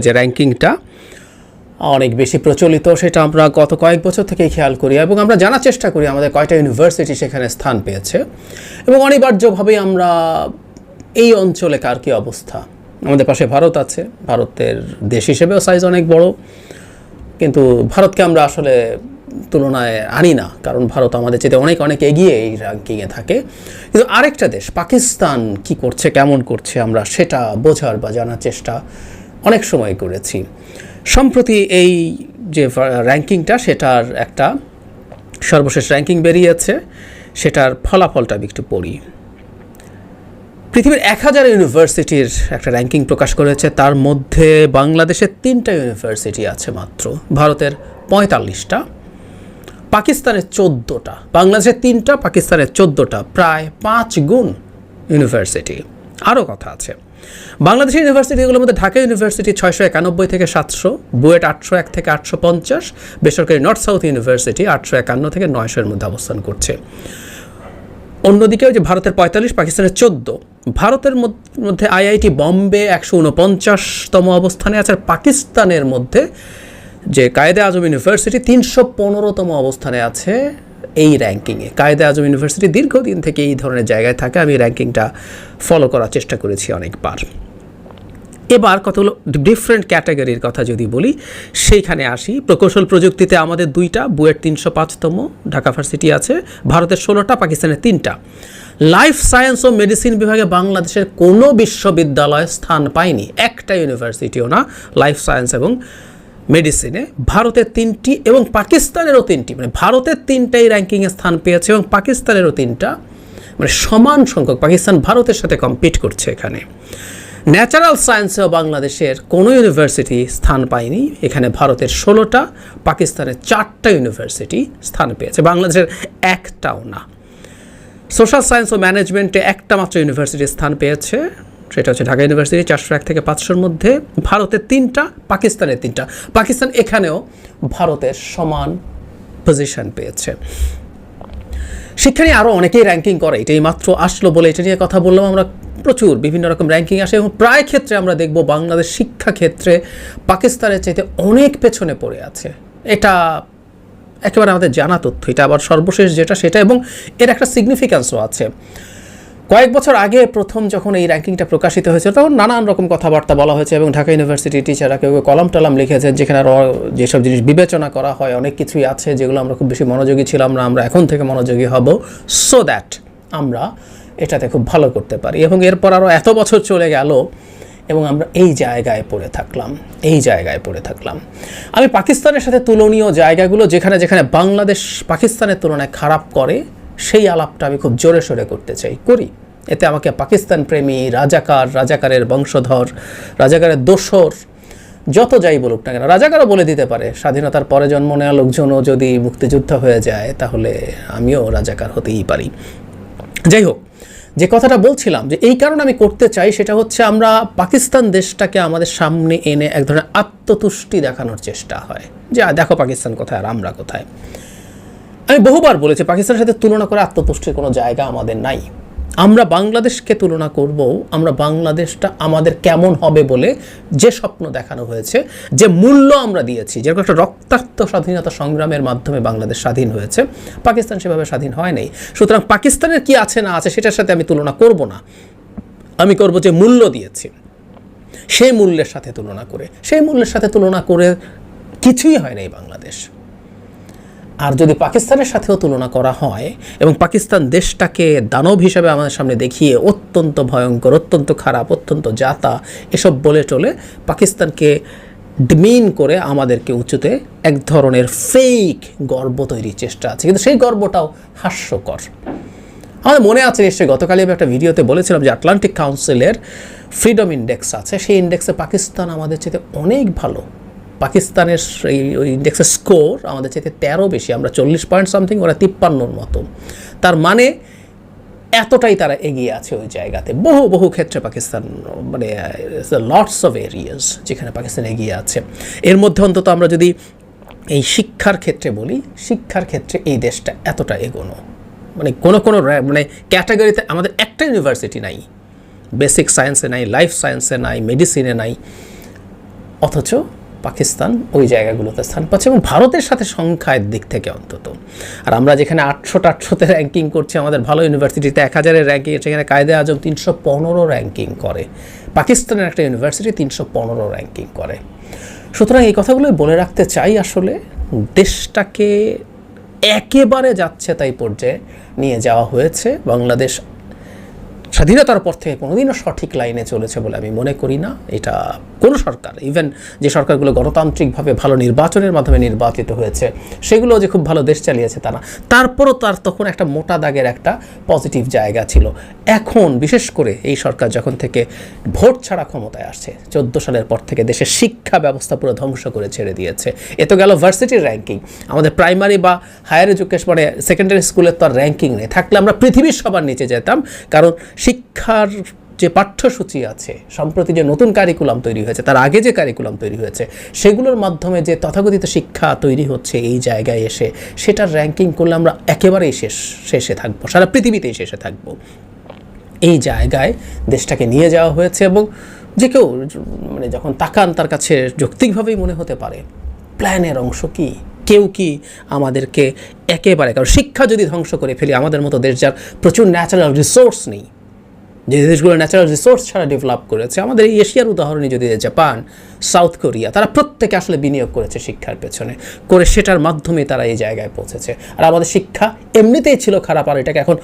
যে র্যাঙ্কিংটা, অনেক বেশি প্রচলিত, সেটা আমরা গত কয়েক বছর থেকেই খেয়াল করি এবং আমরা জানার চেষ্টা করি আমাদের কয়টা ইউনিভার্সিটি সেখানে স্থান পেয়েছে এবং অনিবার্যভাবেই আমরা এই অঞ্চলে কার কী অবস্থা। আমাদের পাশে ভারত আছে, ভারতের দেশ হিসেবেও সাইজ অনেক বড়, কিন্তু ভারতকে আমরা আসলে তুলনায় আনি না, কারণ ভারত আমাদের চেয়ে অনেক অনেক এগিয়ে এই র্যাঙ্কিংয়ে থাকে। কিন্তু আরেকটা দেশ, পাকিস্তান কি করছে, কেমন করছে আমরা সেটা বোঝার বা জানার চেষ্টা অনেক সময় করেছি। সম্প্রতি এই যে র্যাঙ্কিংটা সেটার একটা সর্বশেষ র্যাঙ্কিং বেরিয়েছে, সেটার ফলাফলটা আমি একটু পড়ি। পৃথিবীর এক হাজার ইউনিভার্সিটির একটা র্যাঙ্কিং প্রকাশ করেছে, তার মধ্যে বাংলাদেশের তিনটা ইউনিভার্সিটি আছে মাত্র, ভারতের পঁয়তাল্লিশটা, পাকিস্তানের চোদ্দোটা, বাংলাদেশের তিনটা, পাকিস্তানের চোদ্দোটা, প্রায় পাঁচ গুণ ইউনিভার্সিটি। আরও কথা আছে। বাংলাদেশের ইউনিভার্সিটিগুলোর মধ্যে ঢাকা ইউনিভার্সিটি ছয়শো একানব্বই থেকে সাতশো, বুয়েট আটশো এক থেকে আটশো পঞ্চাশ, বেসরকারি নর্থ সাউথ ইউনিভার্সিটি আটশো একান্ন থেকে নয়শোর মধ্যে অবস্থান করছে। অন্যদিকে যে ভারতের পঁয়তাল্লিশ, পাকিস্তানের চোদ্দ, ভারতের মধ্যে আইআইটি বম্বে একশো উনপঞ্চাশতম অবস্থানে আছে, আর পাকিস্তানের মধ্যে যে কায়দে আজম ইউনিভার্সিটি তিনশো পনেরোতম অবস্থানে আছে এই র্যাঙ্কিংয়ে। কায়দে আজম ইউনিভার্সিটি দীর্ঘদিন থেকে এই ধরনের জায়গায় থাকে। আমি র্যাঙ্কিংটা ফলো করার চেষ্টা করেছি অনেকবার। এবার কতগুলো ডিফারেন্ট ক্যাটাগরির কথা যদি বলি, সেইখানে আসি। প্রকৌশল প্রযুক্তিতে আমাদের দুইটা, বুয়েট তিনশো পাঁচতম, ঢাকা ভার্সিটি আছে, ভারতের ষোলোটা, পাকিস্তানের তিনটা। লাইফ সায়েন্স ও মেডিসিন বিভাগে বাংলাদেশের কোনো বিশ্ববিদ্যালয় স্থান পায়নি। একটা ইউনিভার্সিটিও না লাইফ সায়েন্স এবং মেডিসিনে ভারতের তিনটি এবং পাকিস্তানেরও তিনটি মানে ভারতের তিনটাই র্যাঙ্কিংয়ে স্থান পেয়েছে এবং পাকিস্তানেরও তিনটা মানে সমান সংখ্যক, পাকিস্তান ভারতের সাথে কম্পিট করছে এখানে। ন্যাচারাল সায়েন্সেও বাংলাদেশের কোনো ইউনিভার্সিটি স্থান পায়নি, এখানে ভারতের ষোলোটা, পাকিস্তানের চারটা ইউনিভার্সিটি স্থান পেয়েছে, বাংলাদেশের একটাও না। সোশ্যাল সায়েন্স ও ম্যানেজমেন্টে একটা মাত্র ইউনিভার্সিটি স্থান পেয়েছে সেটা হচ্ছে ঢাকা ইউনিভার্সিটি চারশো এক থেকে পাঁচশোর মধ্যে, ভারতের তিনটা, পাকিস্তানের তিনটা। পাকিস্তান এখানেও ভারতের সমান পজিশন পেয়েছে। শিক্ষা নিয়ে আরও অনেকেই র্যাঙ্কিং করে, এটাই মাত্র আসলো বলে এটা নিয়ে কথা বললাম আমরা প্রচুর, বিভিন্ন রকম র্যাঙ্কিং আসে এবং প্রায় ক্ষেত্রে আমরা দেখব বাংলাদেশ শিক্ষা ক্ষেত্রে পাকিস্তানের চাইতে অনেক পেছনে পড়ে আছে। এটা একেবারে আমাদের জানা তথ্য, এটা আবার সর্বশেষ যেটা সেটা এবং এর একটা সিগনিফিক্যান্সও আছে। কয়েক বছর আগে প্রথম যখন এই র্যাঙ্কিংটা প্রকাশিত হয়েছে তখন নানান রকম কথাবার্তা বলা হয়েছে এবং ঢাকা ইউনিভার্সিটির টিচাররা কেউ কলম টলম লিখেছেন যেখানে যেসব জিনিস বিবেচনা করা হয়, অনেক কিছুই আছে যেগুলো আমরা খুব বেশি মনোযোগী ছিলাম না, আমরা এখন থেকে মনোযোগী হব। সো দ্যাট আমরা এটাতে খুব ভালো করতে পারি। এবং এরপর আরও এত বছর চলে গেল এবং আমরা এই জায়গায় পড়ে থাকলাম, এই জায়গায় পড়ে থাকলাম। আমি পাকিস্তানের সাথে তুলনীয় জায়গাগুলো যেখানে যেখানে বাংলাদেশ পাকিস্তানের তুলনায় খারাপ করে সেই আলাপটা আমি খুব জোরে সোরে করতে চাই, করি। এতে আমাকে পাকিস্তান প্রেমী, রাজাকার, রাজাকারের বংশধর, রাজাকারের দোসর, যত যাই বলুক না কেন, রাজাকারও বলে দিতে পারে, স্বাধীনতার পরে জন্ম নেওয়া লোকজনও যদি মুক্তিযুদ্ধ হয়ে যায়, তাহলে আমিও রাজাকার হতেই পারি। যাই হোক, যে কথাটা বলছিলাম যে এই কারণে আমি করতে চাই, সেটা হচ্ছে আমরা পাকিস্তান দেশটাকে আমাদের সামনে এনে এক ধরনের আত্মতুষ্টি দেখানোর চেষ্টা হয়। যে, দেখো পাকিস্তান কোথায় আর আমরা কোথায়। আমি বহুবার বলেছি, পাকিস্তানের সাথে তুলনা করে আত্মতুষ্টির কোনো জায়গা আমাদের নাই। আমরা বাংলাদেশকে তুলনা করব আমরা বাংলাদেশটা আমাদের কেমন হবে বলে যে স্বপ্ন দেখানো হয়েছে, যে মূল্য আমরা দিয়েছি, যেরকম একটা রক্তাক্ত স্বাধীনতা সংগ্রামের মাধ্যমে বাংলাদেশ স্বাধীন হয়েছে, পাকিস্তান সেভাবে স্বাধীন হয় নাই। সুতরাং পাকিস্তানের কি আছে না আছে সেটার সাথে আমি তুলনা করব না। আমি করব যে মূল্য দিয়েছি, সেই মূল্যের সাথে তুলনা করে। সেই মূল্যের সাথে তুলনা করে কিছুই হয় নাই বাংলাদেশ। আর যদি পাকিস্তানের সাথেও তুলনা করা হয় এবং পাকিস্তান দেশটাকে দানব হিসাবে আমাদের সামনে দেখিয়ে অত্যন্ত ভয়ঙ্কর, অত্যন্ত খারাপ, অত্যন্ত জাতা এসব বলে চলে পাকিস্তানকে ডিমিন করে আমাদেরকে উঁচুতে এক ধরনের ফেক গর্ব তৈরির চেষ্টা আছে। কিন্তু সেই গর্বটাও হাস্যকর। আমাদের মনে আছে নিশ্চয়ই গতকালই আমি একটা ভিডিওতে বলেছিলাম যে আটলান্টিক কাউন্সিলের ফ্রিডম ইন্ডেক্স আছে। সেই ইন্ডেক্সে পাকিস্তান আমাদের চেয়ে অনেক ভালো। পাকিস্তানের এই ওই ইন্ডেক্সের স্কোর আমাদের চাইতে তেরো বেশি, আমরা চল্লিশ পয়েন্ট সামথিং ওরা তিপ্পান্নর মতো। তার মানে এতটাই তারা এগিয়ে আছে ওই জায়গাতে। বহু বহু ক্ষেত্রে পাকিস্তান মানে লটস অফ এরিয়াস যেখানে পাকিস্তান এগিয়ে আছে। এর মধ্যে অন্তত আমরা যদি এই শিক্ষার ক্ষেত্রে বলি, শিক্ষার ক্ষেত্রে এই দেশটা এতটা এগোনো। মানে কোনো কোনো মানে ক্যাটাগরিতে আমাদের একটা ইউনিভার্সিটি নাই। বেসিক সায়েন্সে নাই লাইফ সায়েন্সে নাই মেডিসিনে নাই। অথচ পাকিস্তান ওই জায়গাগুলোতে স্থান পাচ্ছে এবং ভারতের সাথে সংখ্যার দিক থেকে অন্তত। আর আমরা যেখানে আটশোটা আটশোতে র্যাঙ্কিং করছি, আমাদের ভালো ইউনিভার্সিটিতে এক হাজারের র্যাঙ্কিং সেখানে কায়দে আজম তিনশো পনেরো র্যাঙ্কিং করে। পাকিস্তানের একটা ইউনিভার্সিটি তিনশো পনেরো র্যাঙ্কিং করে। সুতরাং এই কথাগুলো বলে রাখতে চাই আসলে, দেশটাকে একেবারে যাচ্ছে তাই পর্যায়ে নিয়ে যাওয়া হয়েছে। বাংলাদেশ স্বাধীনতার পর থেকে কোনোদিনও সঠিক লাইনে চলেছে বলে আমি মনে করি না। এটা কোনো সরকার ইভেন যে সরকারগুলো গণতান্ত্রিকভাবে ভালো নির্বাচনের মাধ্যমে নির্বাচিত হয়েছে, সেগুলো যে খুব ভালো দেশ চালিয়েছে তা না। তারপরও তার তখন একটা মোটা দাগের একটা পজিটিভ জায়গা ছিল। এখন বিশেষ করে এই সরকার যখন থেকে ভোট ছাড়া ক্ষমতায় আসছে, চোদ্দ সালের পর থেকে দেশের শিক্ষা ব্যবস্থা পুরো ধ্বংস করে ছেড়ে দিয়েছে। এ তো গেল ভার্সিটির র্যাঙ্কিং আমাদের প্রাইমারি বা হায়ার এডুকেশন মানে সেকেন্ডারি স্কুলের তো আর র্যাঙ্কিং নেই। থাকলে আমরা পৃথিবীর সবার নিচে যেতাম, কারণ শিক্ষার যে পাঠ্যসূচি আছে সম্প্রতি যে নতুন কারিকুলাম তৈরি হয়েছে, তার আগে যে কারিকুলাম তৈরি হয়েছে, সেগুলোর মাধ্যমে যে তথাকথিত শিক্ষা তৈরি হচ্ছে এই জায়গায় এসে, সেটার র্যাঙ্কিং করলে আমরা একেবারেই শেষ, শেষে থাকব, সারা পৃথিবীতেই শেষে থাকব। এই জায়গায় দেশটাকে নিয়ে যাওয়া হয়েছে এবং যে কেউ মানে যখন তাকান তার কাছে যৌক্তিকভাবেই মনে হতে পারে, প্ল্যানের অংশ কি? কেউ কি আমাদেরকে একেবারে, কারণ শিক্ষা যদি ধ্বংস করে ফেলি, আমাদের মতো দেশ যার প্রচুর ন্যাচারাল রিসোর্স নেই যে দেশগুলো ন্যাচারাল রিসোর্স ছাড়া ডেভেলপ করেছে, আমাদের এই এশিয়ার উদাহরণে যদি জাপান, সাউথ কোরিয়া, তারা প্রত্যেকে আসলে বিনিয়োগ করেছে শিক্ষার পেছনে। করে সেটার মাধ্যমে তারা এই জায়গায় পৌঁছেছে। আর আমাদের শিক্ষা এমনিতেই ছিল খারাপ, আর এটাকে এখন